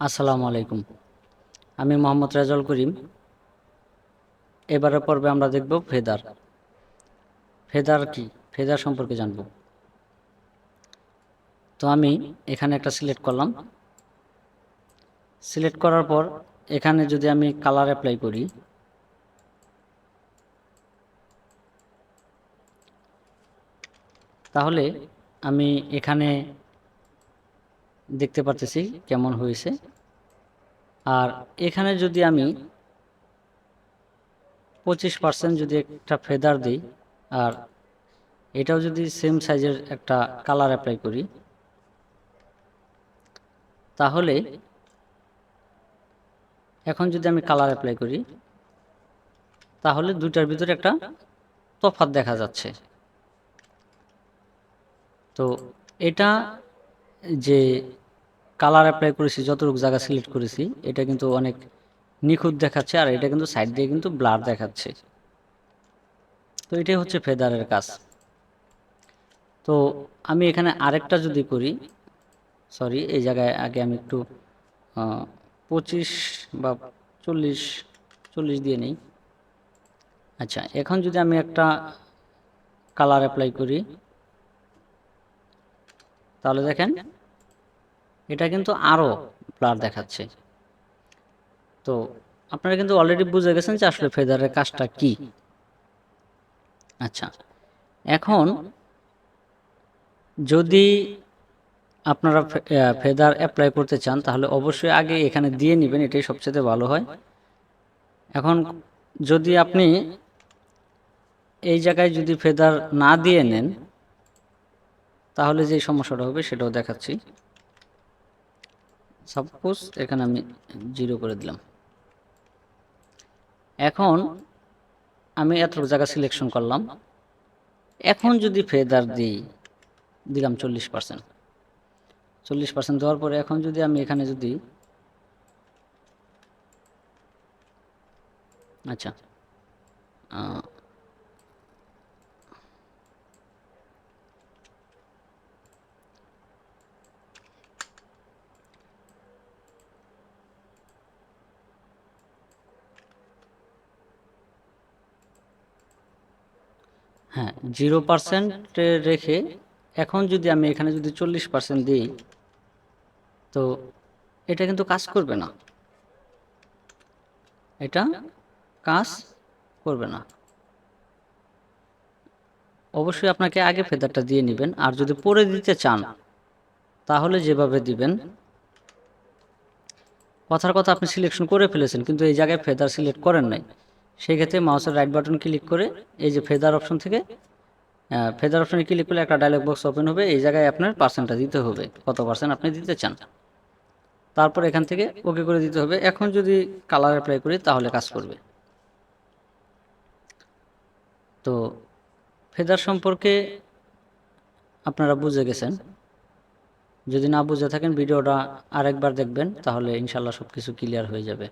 আসসালামু আলাইকুম। আমি মোহাম্মদ রেজাউল করিম। এবারের পর্বে আমরা দেখব ফেদার। ফেদার কি? ফেদার সম্পর্কে জানব। তো আমি এখানে একটা সিলেক্ট করলাম। সিলেক্ট করার পর এখানে যদি আমি কালার অ্যাপ্লাই করি, তাহলে আমি এখানে দেখতে পারতেছি কেমন হয়েছে। আর এখানে যদি আমি পঁচিশ পার্সেন্ট যদি একটা ফেদার দিই, আর এটাও যদি সেম সাইজের একটা কালার অ্যাপ্লাই করি, তাহলে এখন যদি আমি কালার অ্যাপ্লাই করি, তাহলে দুইটার ভিতরে একটা তফাৎ দেখা যাচ্ছে। তো এটা যে কালার অ্যাপ্লাই করেছি, যতটুকু জায়গা সিলেক্ট করেছি, এটা কিন্তু অনেক নিখুঁত দেখাচ্ছে আর এটা কিন্তু সাইড দিয়ে কিন্তু ব্লার দেখাচ্ছে। তো এটাই হচ্ছে ফেদারের কাজ। তো আমি এখানে আরেকটা যদি করি সরি এই জায়গায় আগে আমি একটু পঁচিশ বা চল্লিশ চল্লিশ দিয়ে নেই। আচ্ছা এখন যদি আমি একটা কালার অ্যাপ্লাই করি তাহলে দেখেন, এটা কিন্তু আরও ব্লার দেখাচ্ছে। তো আপনারা কিন্তু অলরেডি বুঝে গেছেন যে আসলে ফেদারের কাজটা কি। আচ্ছা এখন যদি আপনারা ফেদার অ্যাপ্লাই করতে চান, তাহলে অবশ্যই আগে এখানে দিয়ে নেবেন, এটাই সবচেয়ে ভালো হয়। এখন যদি আপনি এই জায়গায় যদি ফেদার না দিয়ে নেন তাহলে যে সমস্যাটা হবে সেটাও দেখাচ্ছি। সাপোজ এখানে আমি জিরো করে দিলাম। এখন আমি এতটুকু জায়গা সিলেকশন করলাম। এখন যদি ফেদার দিই, দিলাম চল্লিশ পার্সেন্ট চল্লিশ পার্সেন্ট দেওয়ার পরে এখন যদি আমি এখানে যদি আচ্ছা হ্যাঁ জিরো পার্সেন্টে রেখে এখন যদি আমি এখানে যদি চল্লিশ পার্সেন্ট দিই, তো এটা কিন্তু কাজ করবে না। এটা কাজ করবে না। অবশ্যই আপনাকে আগে ফেদারটা দিয়ে নেবেন, আর যদি পরে দিতে চান, তাহলে যেভাবে দিবেন। কথার কথা আপনি সিলেকশন করে ফেলেছেন, কিন্তু এই জায়গায় ফেদার সিলেক্ট করেন নাই। সেই ক্ষেত্রে মাউসের রাইট বাটন ক্লিক করে এই যে ফেদার অপশন থেকে ফেদার অপশনে ক্লিক করলে একটা ডায়লগ বক্স ওপেন হবে। এই জায়গায় আপনার পার্সেন্টটা দিতে হবে, কত পার্সেন্ট আপনি দিতে চান। তারপর এখান থেকে ওকে করে দিতে হবে। এখন যদি কালার অ্যাপ্লাই করি তাহলে কাজ করবে। তো ফেদার সম্পর্কে আপনারা বুঝে গেছেন। যদি না বুঝে থাকেন, ভিডিওটা আরেকবার দেখবেন, তাহলে ইনশাল্লাহ সব কিছু ক্লিয়ার হয়ে যাবে।